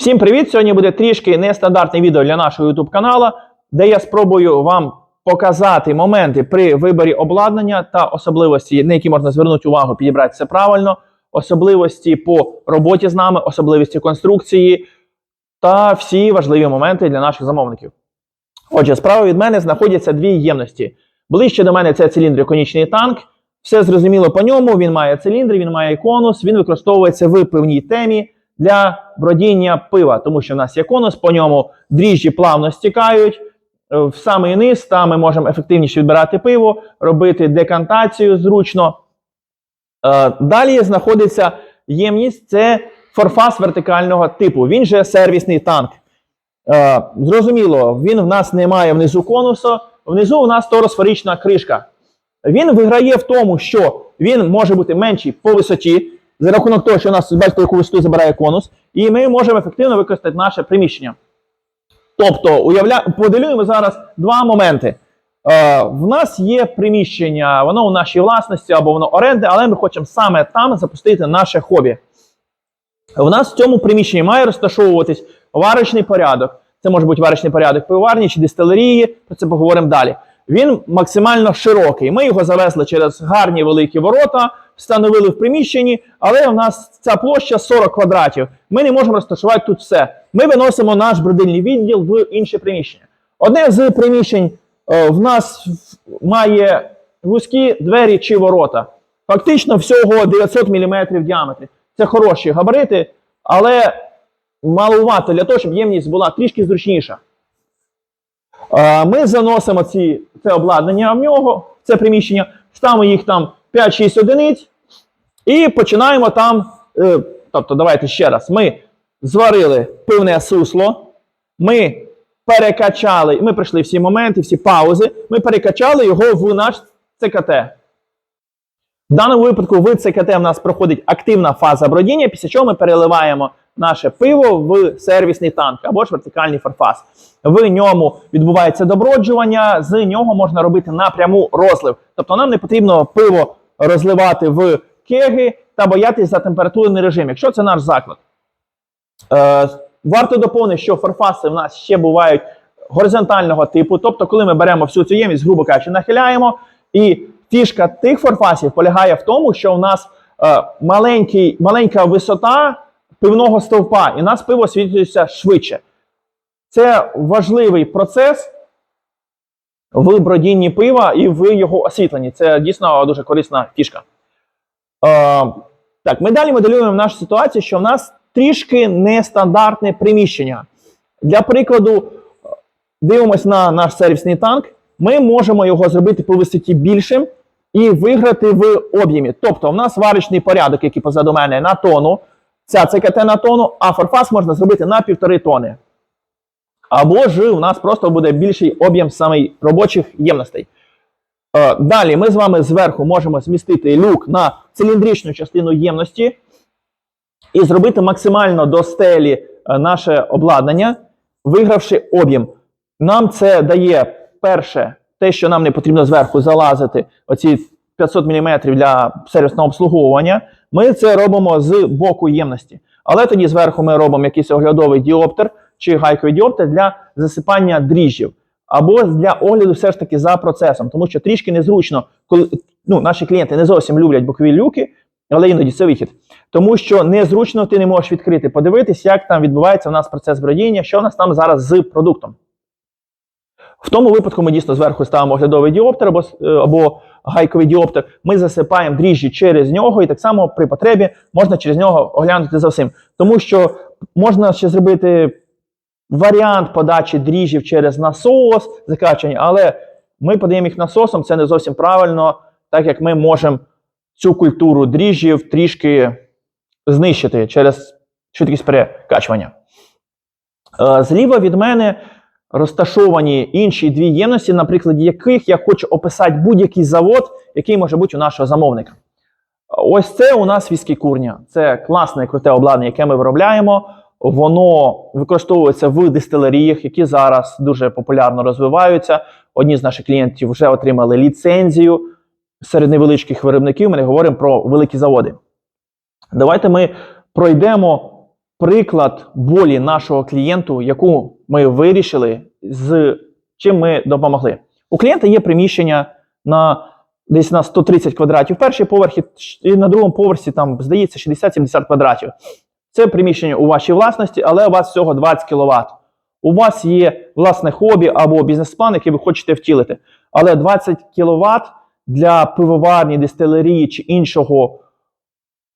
Всім привіт! Сьогодні буде трішки нестандартне відео для нашого YouTube каналу, де я спробую вам показати моменти при виборі обладнання та особливості, на які можна звернути увагу, підібрати це правильно, особливості по роботі з нами, особливості конструкції та всі важливі моменти для наших замовників. Отже, справа від мене знаходяться дві ємності. Ближче до мене це циліндриконічний танк. Все зрозуміло по ньому. Він має циліндри, він має конус, він використовується в певній темі для бродіння пива, тому що в нас є конус, по ньому дріжджі плавно стікають е, в самий низ, там ми можемо ефективніше відбирати пиво, робити декантацію зручно. Е, Далі знаходиться ємність, це форфас вертикального типу. Він же сервісний танк. Е, Зрозуміло, він в нас не має внизу конусу, внизу у нас торосферична кришка. Він виграє в тому, що він може бути менший по висоті, за рахунок того, що у нас, бачите, яку висоту забирає конус, і ми можемо ефективно використати наше приміщення. Тобто, уявля... моделюємо зараз два моменти. Е, в нас є приміщення, воно у нашій власності або воно оренди, але ми хочемо саме там запустити наше хобі. У нас в цьому приміщенні має розташовуватись варочний порядок. Це може бути варочний порядок пивоварні чи дистилерії, про це поговоримо далі. Він максимально широкий. Ми його завезли через гарні великі ворота, встановили в приміщенні, але у нас ця площа 40 квадратів. Ми не можемо розташувати тут все. Ми виносимо наш бродильний відділ в інше приміщення. Одне з приміщень е, в нас має вузькі двері чи ворота. Фактично всього 900 мм в діаметрі. Це хороші габарити, але малувато для того, щоб ємність була трішки зручніша. Е, Ми заносимо ці, це обладнання в нього, це приміщення, ставимо їх там 5-6 одиниць і починаємо там. е, Тобто, давайте ще раз. Ми зварили пивне сусло, ми перекачали, ми пройшли всі моменти, всі паузи, ми перекачали його в наш ЦКТ. В даному випадку в ЦКТ в нас проходить активна фаза бродіння, після чого ми переливаємо наше пиво в сервісний танк або ж вертикальний форфас. В ньому відбувається доброджування, з нього можна робити напряму розлив. Тобто нам не потрібно пиво розливати в кеги та боятись за температурний режим, якщо це наш заклад. Е, варто доповнити, що форфаси в нас ще бувають горизонтального типу. Тобто, коли ми беремо всю цю ємність, грубо кажучи, нахиляємо, і фішка тих форфасів полягає в тому, що у нас е, маленький, маленька висота пивного стовпа, і у нас пиво освітлюється швидше. Це важливий процес в бродінні пива і в його освітленні. Це дійсно дуже корисна фішка. Е, так, ми далі моделюємо нашу ситуацію, що в нас трішки нестандартне приміщення. Для прикладу, дивимось на наш сервісний танк. Ми можемо його зробити по висоті більшим і виграти в об'ємі. Тобто, в нас варочний порядок, який позаду мене, на тону, ця ЦКТ на тону, а форфас можна зробити на півтори тони. Або ж у нас просто буде більший об'єм саме робочих ємностей. Е, Далі ми з вами зверху можемо змістити люк на циліндричну частину ємності і зробити максимально до стелі е, наше обладнання, вигравши об'єм. Нам це дає перше, те, що нам не потрібно зверху залазити, оці 500 мм для сервісного обслуговування. Ми це робимо з боку ємності. Але тоді зверху ми робимо якийсь оглядовий діоптер чи гайковий діоптер для засипання дріжджів. Або для огляду все ж таки за процесом, тому що трішки незручно, коли ну, наші клієнти не зовсім люблять бокові люки, але іноді це вихід. Тому що незручно ти не можеш відкрити, подивитись, як там відбувається у нас процес бродіння, що в нас там зараз з продуктом. В тому випадку ми дійсно зверху ставимо оглядовий діоптер або, е, або гайковий діоптер. Ми засипаємо дріжджі через нього, і так само при потребі можна через нього оглянути за всім. Тому що можна ще зробити варіант подачі дріжджів через насос, закачання, але ми подаємо їх насосом, це не зовсім правильно, так як ми можемо цю культуру дріжджів трішки знищити через швидкість перекачування. Е, Зліва від мене розташовані інші дві ємності, на прикладі яких я хочу описати будь-який завод, який може бути у нашого замовника. Ось це у нас віскі курня. Це класне круте обладнання, яке ми виробляємо. Воно використовується в дистилеріях, які зараз дуже популярно розвиваються. Одні з наших клієнтів вже отримали ліцензію. Серед невеличких виробників ми не говоримо про великі заводи. Давайте ми пройдемо приклад болі нашого клієнту, яку ми вирішили, з чим ми допомогли. У клієнта є приміщення на десь на 130 квадратів. Перший поверх і- на другому поверсі там здається 60-70 квадратів. Це приміщення у вашій власності, але у вас всього 20 кВт. У вас є власне хобі або бізнес-план, який ви хочете втілити. Але 20 кВт для пивоварні, дистилерії чи іншого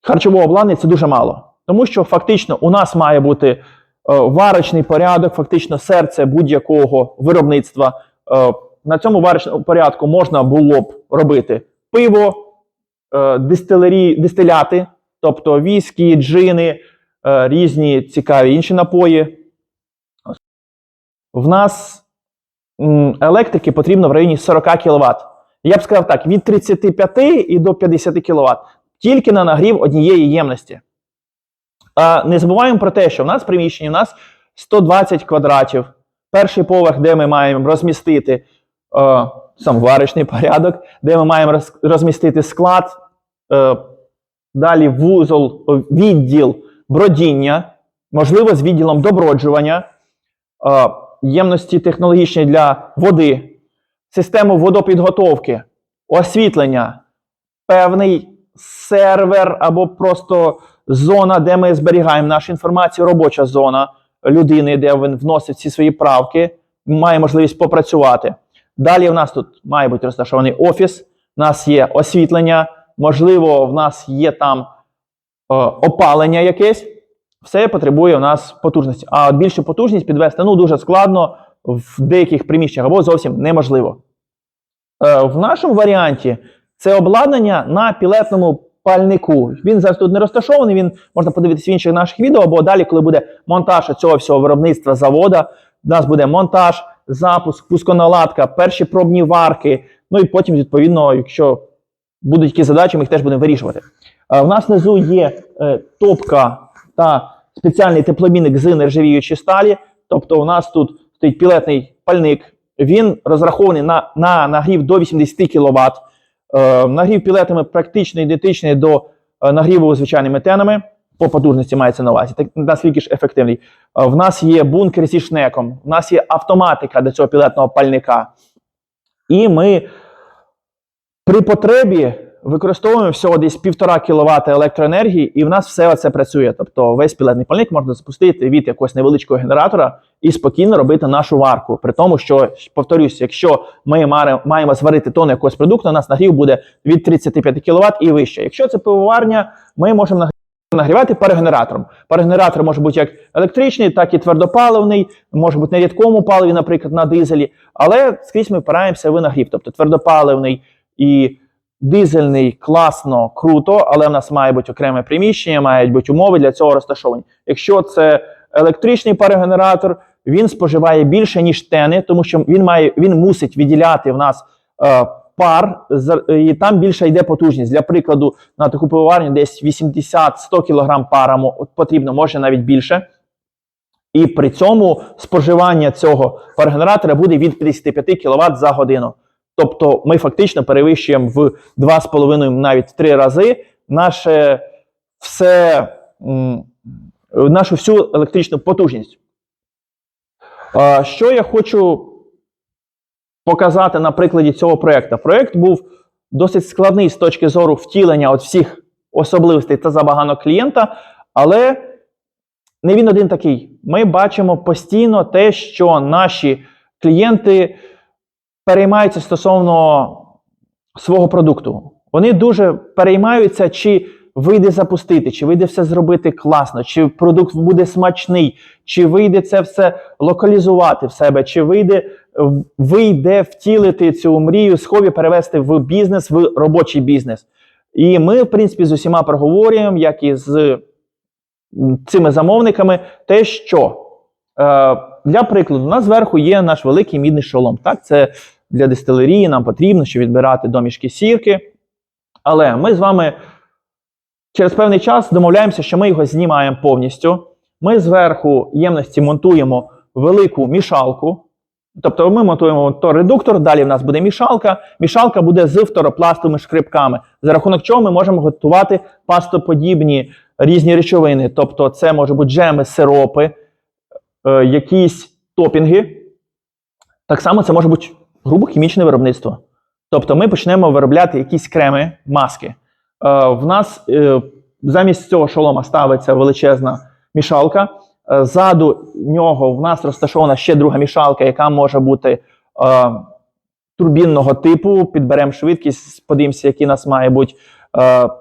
харчового обладнання це дуже мало. Тому що фактично у нас має бути е, варочний порядок, фактично серце будь-якого виробництва. Е, на цьому варочному порядку можна було б робити пиво, е, дистилері, дистиляти, тобто віскі, джини, різні цікаві інші напої. В нас електрики потрібно в районі 40 кВт. Я б сказав так: від 35 і до 50 кВт. Тільки на нагрів однієї ємності. А не забуваємо про те, що в нас в приміщенні у нас 120 квадратів. Перший поверх, де ми маємо розмістити е, сам варочний порядок, де ми маємо роз- розмістити склад, е, далі вузол, відділ бродіння, можливо, з відділом доброджування, е, ємності технологічні для води, систему водопідготовки, освітлення, певний сервер або просто зона, де ми зберігаємо нашу інформацію, робоча зона людини, де він вносить всі свої правки, має можливість попрацювати. Далі в нас тут має бути розташований офіс, у нас є освітлення, можливо, в нас є там опалення якесь. Все потребує у нас потужності. А от більшу потужність підвести ну, дуже складно в деяких приміщеннях або зовсім неможливо. Е, в нашому варіанті це обладнання на пілетному пальнику. Він зараз тут не розташований, він можна подивитися в інших наших відео, або далі, коли буде монтаж цього всього виробництва завода, у нас буде монтаж, запуск, пусконаладка, перші пробні варки. Ну і потім, відповідно, якщо будуть якісь задачі, ми їх теж будемо вирішувати. Е, В нас внизу є е, топка та спеціальний тепломінник з нержавіючої сталі. Тобто, у нас тут стоїть пілетний пальник. Він розрахований на, на нагрів до 80 кВт. Е, нагрів пілетами практично ідентичний до е, нагріву звичайними тенами. По потужності мається на увазі. Так наскільки ж ефективний. Е, в нас є бункер зі шнеком, в нас є автоматика до цього пілетного пальника. І ми при потребі використовуємо всього десь 1,5 кВт електроенергії, і в нас все це працює. Тобто весь пілетний пальник можна запустити від якогось невеличкого генератора і спокійно робити нашу варку. При тому, що повторюсь, якщо ми маємо зварити тонну якогось продукту, у нас нагрів буде від 35 кВт і вище. Якщо це пивоварня, ми можемо нагрівати нагрівати парогенератором. Парогенератор може бути як електричний, так і твердопаливний, може бути на рідкому паливі, наприклад, на дизелі. Але скрізь ми впираємося в нагрів. Тобто твердопаливний і дизельний класно, круто, але в нас має бути окреме приміщення, мають бути умови для цього розташовані. Якщо це електричний парогенератор, він споживає більше, ніж тени, тому що він має він мусить відділяти в нас е, пар, і там більше йде потужність. Для прикладу, на таку пивоварню десь 80-100 кг пара потрібно, може навіть більше. І при цьому споживання цього парогенератора буде від 55 кВт за годину. Тобто ми фактично перевищуємо в 2,5 навіть в 3 рази наше все, нашу всю електричну потужність. Що я хочу показати на прикладі цього проєкту? Проєкт був досить складний з точки зору втілення от всіх особливостей та забаганок клієнта, але не він один такий. Ми бачимо постійно те, що наші клієнти переймаються стосовно свого продукту. Вони дуже переймаються, чи вийде запустити, чи вийде все зробити класно, чи продукт буде смачний, чи вийде це все локалізувати в себе, чи вийде, вийде втілити цю мрію з хобі перевести в бізнес, в робочий бізнес. І ми, в принципі, з усіма проговорюємо, як і з цими замовниками, те, що е, для прикладу, у нас зверху є наш великий мідний шолом. Так, це для дистилерії нам потрібно, щоб відбирати домішки сірки. Але ми з вами через певний час домовляємося, що ми його знімаємо повністю. Ми зверху ємності монтуємо велику мішалку. Тобто ми монтуємо то редуктор, далі в нас буде мішалка. Мішалка буде з фторопластовими шкрипками, за рахунок чого ми можемо готувати пастоподібні різні речовини, тобто це може бути джеми, сиропи, е, якісь топінги. Так само це може бути грубо хімічне виробництво. Тобто ми почнемо виробляти якісь креми, маски. Е, в нас е, замість цього шолома ставиться величезна мішалка. Е, Ззаду нього в нас розташована ще друга мішалка, яка може бути турбінного типу. Підберемо швидкість, подивимося, який у нас має бути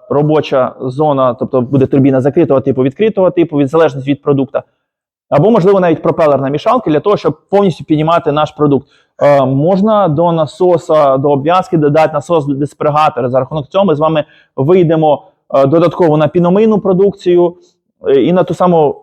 робоча зона, тобто буде турбіна закритого типу, відкритого типу, від залежності від продукту. Або, можливо, навіть пропелерна мішалка для того, щоб повністю піднімати наш продукт. Е, можна до насоса, до обв'язки додати насос диспрегатор. За рахунок цього ми з вами вийдемо е, додатково на піномийну продукцію е, і на ту саму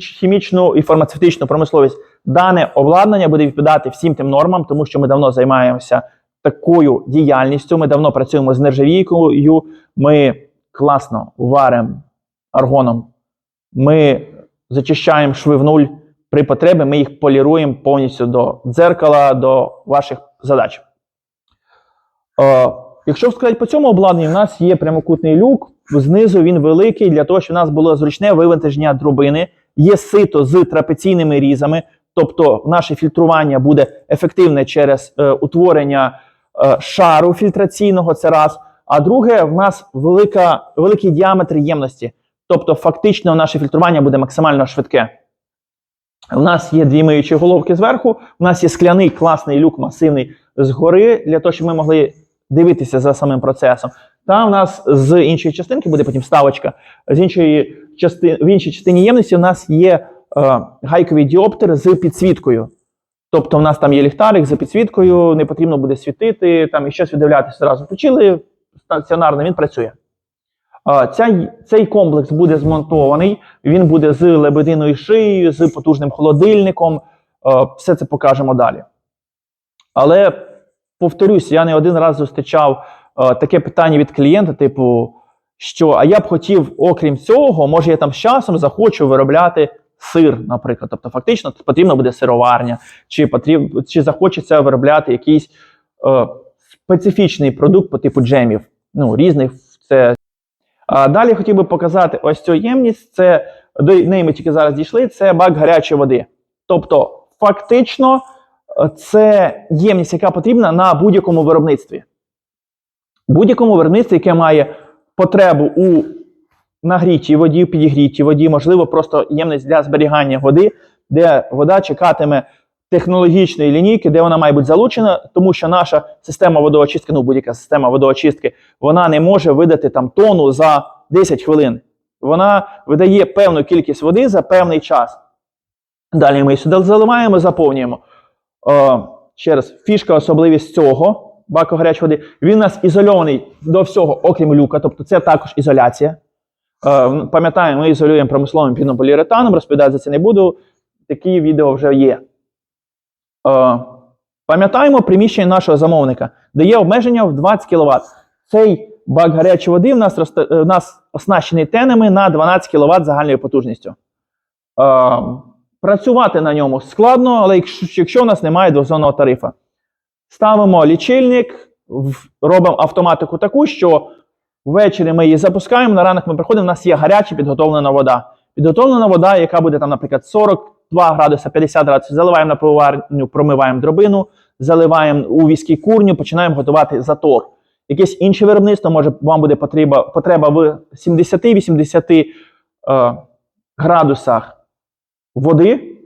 хімічну і фармацевтичну промисловість. Дане обладнання буде відповідати всім тим нормам, тому що ми давно займаємося такою діяльністю. Ми давно працюємо з нержавійкою. Ми класно варимо аргоном. Ми зачищаємо шви в нуль. При потребі ми їх поліруємо повністю до дзеркала, до ваших задач. Е, якщо сказати по цьому обладнанню, у нас є прямокутний люк. Знизу він великий для того, щоб у нас було зручне вивантаження дробини. Є сито з трапеційними різами, тобто наше фільтрування буде ефективне через е, утворення е, шару фільтраційного. Це раз. А друге, в нас велика, великий діаметр ємності. Тобто, фактично, наше фільтрування буде максимально швидке. У нас є дві миючі головки зверху, у нас є скляний класний люк масивний згори, для того, щоб ми могли дивитися за самим процесом. Та у нас з іншої частинки буде потім ставочка. З іншої частини, в іншій частині ємності у нас є е, гайковий діоптер з підсвіткою. Тобто, в нас там є ліхтарик з підсвіткою, не потрібно буде світити, там і щось видивлятися. Зразу включили стаціонарно, він працює. Ця, цей комплекс буде змонтований, він буде з лебединою шиєю, з потужним холодильником. Все це покажемо далі. Але повторюсь, я не один раз зустрічав таке питання від клієнта: типу, що а я б хотів, окрім цього, може я там з часом захочу виробляти сир, наприклад. Тобто, фактично потрібна буде сироварня, чи потріб, чи захочеться виробляти якийсь е, специфічний продукт по типу джемів. Ну, різних це а далі хотів би показати ось цю ємність. Це до неї ми тільки зараз дійшли. Це бак гарячої води. Тобто, фактично, е, це ємність, яка потрібна на будь-якому виробництві. Будь-якому виробництві, яке має потребу у нагрітій воді, підігрітій воді, можливо, просто ємність для зберігання води, де вода чекатиме технологічної лінійки, де вона має бути залучена, тому що наша система водоочистки, ну будь-яка система водоочистки, вона не може видати там тонну за 10 хвилин. Вона видає певну кількість води за певний час. Далі ми її сюди заливаємо, заповнюємо. Е, ще раз, фішка, особливість цього баку гарячої води. Він у нас ізольований до всього, окрім люка, тобто це також ізоляція. Е, пам'ятаємо, ми ізолюємо промисловим пінополіуретаном, розповідати за це не буду. Такі відео вже є. Е, Пам'ятаємо приміщення нашого замовника, де є обмеження в 20 кВт. Цей бак гарячої води в нас, е, в нас оснащений тенами на 12 кВт загальною потужністю. Е, Працювати на ньому складно, але якщо, якщо у нас немає двозонного тарифа. Ставимо лічильник, робимо автоматику таку, що ввечері ми її запускаємо, на ранок ми приходимо, у нас є гаряча підготовлена вода. Підготовлена вода, яка буде там, наприклад, 42 градуси, 50 градусів, заливаємо на пивоварню, промиваємо дробину, заливаємо у віскі курню, починаємо готувати затор. Якесь інше виробництво, може, вам буде потреба, потреба в 70-80 е, градусах води,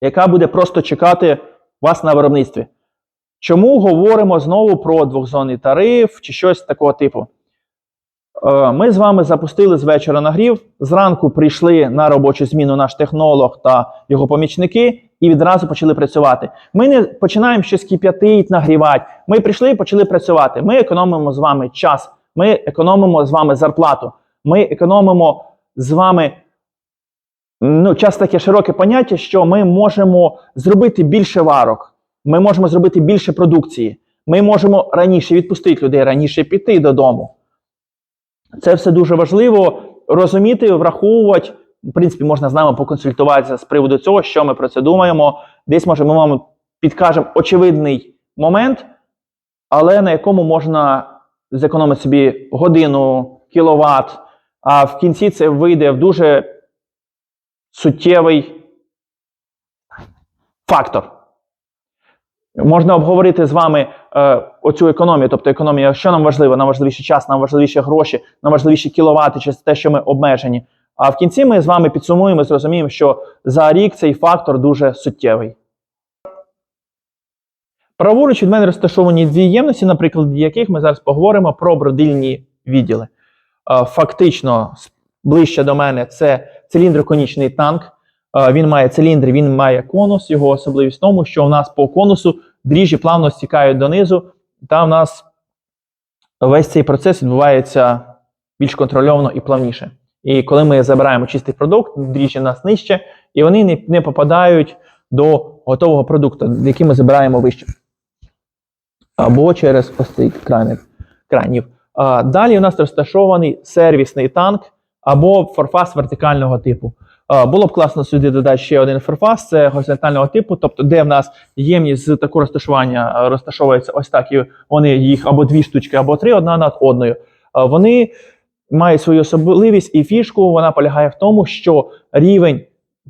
яка буде просто чекати вас на виробництві. Чому говоримо знову про двохзонний тариф чи щось такого типу? Е, Ми з вами запустили з вечора нагрів. Зранку прийшли на робочу зміну наш технолог та його помічники і відразу почали працювати. Ми не починаємо щось кип'ятить, нагрівати. Ми прийшли і почали працювати. Ми економимо з вами час, ми економимо з вами зарплату, ми економимо з вами. Ну, час таке широке поняття, що ми можемо зробити більше варок, ми можемо зробити більше продукції, ми можемо раніше відпустити людей, раніше піти додому. Це все дуже важливо розуміти, враховувати. В принципі, можна з нами поконсультуватися з приводу цього, що ми про це думаємо. Десь, може, ми вам підкажемо очевидний момент, але на якому можна зекономити собі годину, кіловат, а в кінці це вийде в дуже суттєвий фактор. Можна обговорити з вами е, оцю економію, тобто економія, що нам важливо, нам важливіше час, нам важливіше гроші, нам важливіші кіловати, чи те, що ми обмежені. А в кінці ми з вами підсумуємо і зрозуміємо, що за рік цей фактор дуже суттєвий. Праворуч від мене розташовані дві ємності, на прикладі яких ми зараз поговоримо про бродильні відділи. Е, Фактично, ближче до мене це циліндроконічний танк. Е, Він має циліндр, він має конус. Його особливість в тому, що у нас по конусу дріжджі плавно стікають донизу, та в нас весь цей процес відбувається більш контрольовано і плавніше. І коли ми забираємо чистий продукт, дріжджі нас нижче, і вони не, не попадають до готового продукту, який ми забираємо вище. Або через ось цей кранів. Далі у нас розташований сервісний танк або форфас вертикального типу. А, було б класно сюди додати ще один форфас, це горизонтального типу, тобто, де в нас ємність з такого розташування розташовується ось так, і вони їх або дві штучки, або три, одна над одною. Вони мають свою особливість і фішку. Вона полягає в тому, що рівень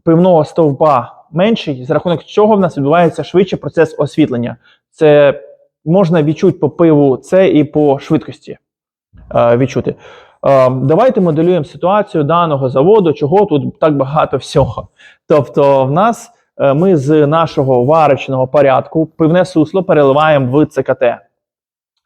пивного стовпа менший, за рахунок чого в нас відбувається швидше процес освітлення. Це можна відчути по пиву це і по швидкості е, відчути. Е, давайте моделюємо ситуацію даного заводу, чого тут так багато всього. Тобто, в нас е, ми з нашого варочного порядку пивне сусло переливаємо в ЦКТ.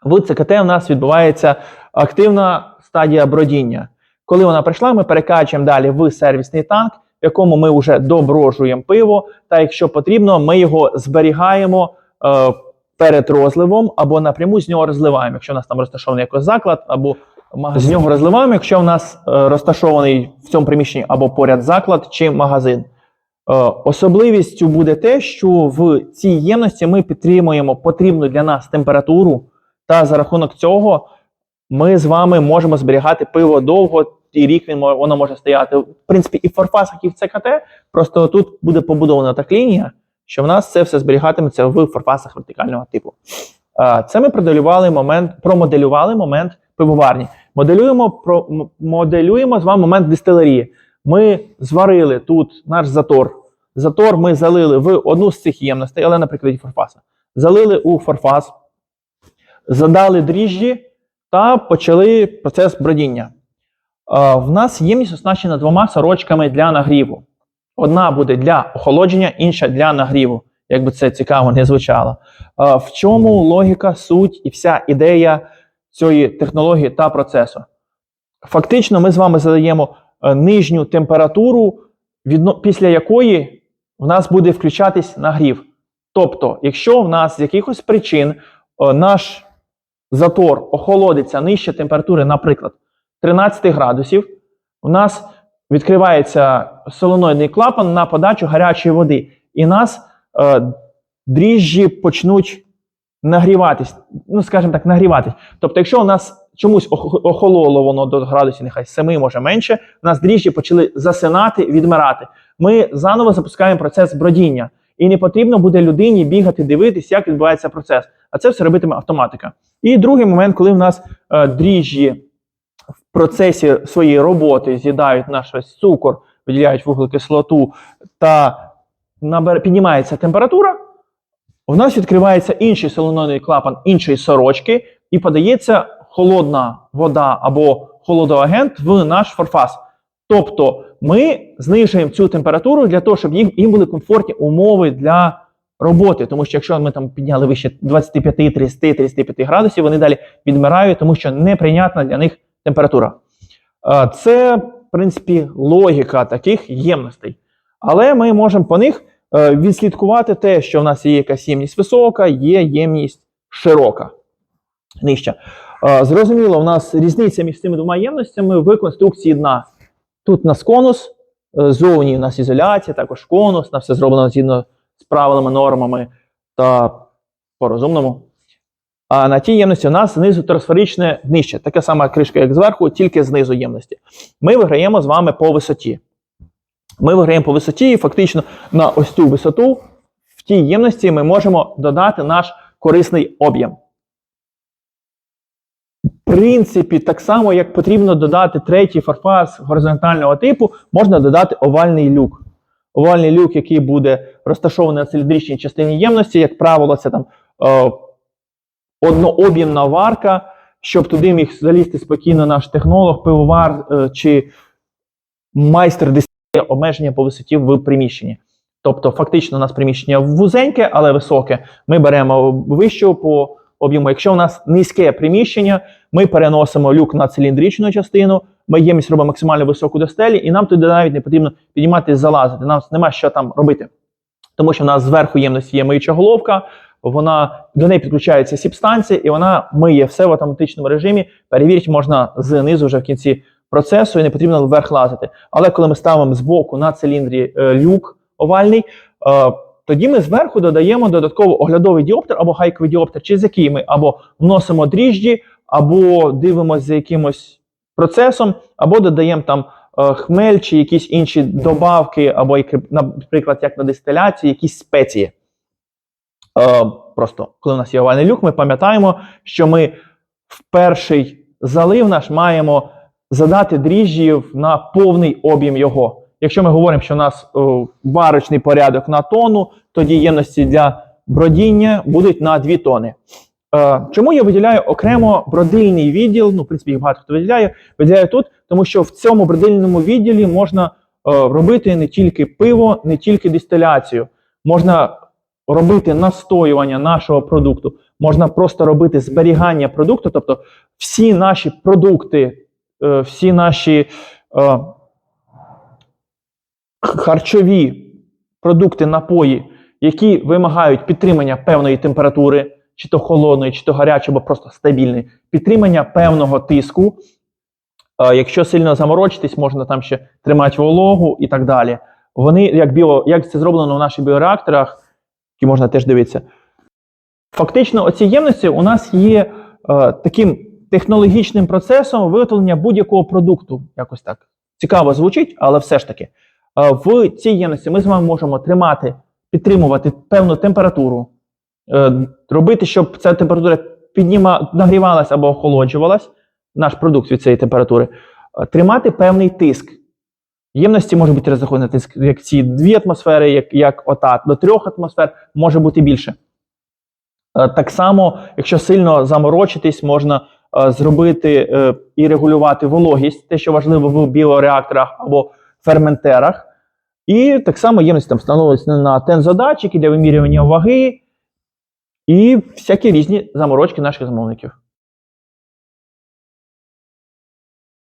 В ЦКТ у нас відбувається активна стадія бродіння. Коли вона прийшла, ми перекачуємо далі в сервісний танк, в якому ми вже доброжуємо пиво. Та якщо потрібно, ми його зберігаємо е, перед розливом або напряму з нього розливаємо. Якщо у нас там розташований якийсь заклад, або з нього розливаємо, якщо у нас е, розташований в цьому приміщенні або поряд заклад чи магазин. Е, Особливістю буде те, що в цій ємності ми підтримуємо потрібну для нас температуру, та за рахунок цього ми з вами можемо зберігати пиво довго, і рік він воно може стояти. В принципі, і в форфасах, і в ЦКТ. Просто тут буде побудована так лінія, що в нас це все зберігатиметься в форфасах вертикального типу. Е, Це ми промоделювали момент пивоварні. Моделюємо, про, моделюємо з вами момент дистилерії. Ми зварили тут наш затор. Затор ми залили в одну з цих ємностей, але на прикладі форфаса. Залили у форфас, задали дріжджі та почали процес бродіння. В нас ємність оснащена двома сорочками для нагріву. Одна буде для охолодження, інша для нагріву, як би це цікаво не звучало. В чому логіка, суть і вся ідея цієї технології та процесу? Фактично, ми з вами задаємо е, нижню температуру, після якої в нас буде включатись нагрів. Тобто, якщо в нас з якихось причин е, наш затор охолодиться нижче температури, наприклад, 13 градусів, у нас відкривається солоноїдний клапан на подачу гарячої води, і нас е, дріжджі почнуть нагріватись, ну скажімо так, нагріватись. Тобто, якщо у нас чомусь охололо воно до градусів, нехай 7, може менше, у нас дріжджі почали засинати, відмирати. Ми заново запускаємо процес бродіння. І не потрібно буде людині бігати, дивитись, як відбувається процес. А це все робитиме автоматика. І другий момент, коли в нас е, дріжджі в процесі своєї роботи з'їдають наш весь цукор, виділяють вуглекислоту та набер... піднімається температура, у нас відкривається інший солононий клапан іншої сорочки і подається холодна вода або холодоагент в наш форфас. Тобто ми знижуємо цю температуру для того, щоб їм, були комфортні умови для роботи. Тому що якщо ми там підняли вище 25, 30, 35 градусів, вони далі відмирають, тому що неприйнятна для них температура. Е, Це, в принципі, логіка таких ємностей. Але ми можемо по них відслідкувати те, що в нас є якась ємність висока, є ємність широка, нижча. Е, Зрозуміло, у нас різниця між цими двома ємностями в конструкції дна. Тут у нас конус, е, зовні у нас ізоляція, також конус, на все зроблено згідно з правилами, нормами та по-розумному. А на тій ємності у нас знизу трансферичне днище. Така сама кришка, як зверху, тільки знизу ємності. Ми виграємо з вами по висоті. Ми виграємо по висоті, і фактично на ось цю висоту в тій ємності ми можемо додати наш корисний об'єм. В принципі, так само, як потрібно додати третій фарфас горизонтального типу, можна додати овальний люк. Овальний люк, який буде розташований на циліндричній частині ємності, як правило, це там е, однооб'ємна варка, щоб туди міг залізти спокійно наш технолог, пивовар е, чи майстер обмеження по висоті в приміщенні. Тобто, фактично, у нас приміщення вузеньке, але високе. Ми беремо вищого по об'єму. Якщо у нас низьке приміщення, ми переносимо люк на циліндричну частину, ми ємність робимо максимально високу до стелі, і нам туди навіть не потрібно піднімати залазити. Нам нема що там робити. Тому що в нас зверху ємності є миюча головка, вона до неї підключається сіпстанція, і вона миє все в автоматичному режимі. Перевірити можна знизу вже в кінці процесу, і не потрібно вверх лазити. Але коли ми ставимо збоку на циліндрі е, люк овальний, е, тоді ми зверху додаємо додатково оглядовий діоптер або гайковий діоптер, через який ми або вносимо дріжджі, або дивимося за якимось процесом, або додаємо там е, хмель чи якісь інші добавки, або, наприклад, як на дистиляції, якісь спеції. Е, Просто коли у нас є овальний люк, ми пам'ятаємо, що ми в перший залив наш маємо задати дріжджів на повний об'єм його. Якщо ми говоримо, що у нас о, варочний порядок на тонну, тоді ємності для бродіння будуть на 2 тони. Е, чому я виділяю окремо бродильний відділ? Ну, в принципі, їх багато хто виділяє. Виділяю тут, тому що в цьому бродильному відділі можна е, робити не тільки пиво, не тільки дистиляцію. Можна робити настоювання нашого продукту, можна просто робити зберігання продукту, тобто всі наші продукти, е, всі наші е, харчові продукти, напої, які вимагають підтримання певної температури, чи то холодної, чи то гарячої, або просто стабільної, підтримання певного тиску. Е, Якщо сильно заморочитись, можна там ще тримати вологу і так далі. Вони, як біо, як це зроблено в наших біореакторах, які можна теж дивитися. Фактично, оці ємності у нас є е, таким технологічним процесом виготовлення будь-якого продукту. Якось так. Цікаво звучить, але все ж таки. Е, в цій ємності ми з вами можемо тримати, підтримувати певну температуру, е, робити, щоб ця температура підніма, нагрівалась або охолоджувалась, наш продукт від цієї температури, е, тримати певний тиск. Ємності може бути розрахований тиск, як ці дві атмосфери, як, як ота, до трьох атмосфер може бути більше. Так само, якщо сильно заморочитись, можна зробити е, і регулювати вологість, те, що важливо в біореакторах або ферментерах. І так само ємність там встановлюється на тензодатчики для вимірювання ваги і всякі різні заморочки наших замовників.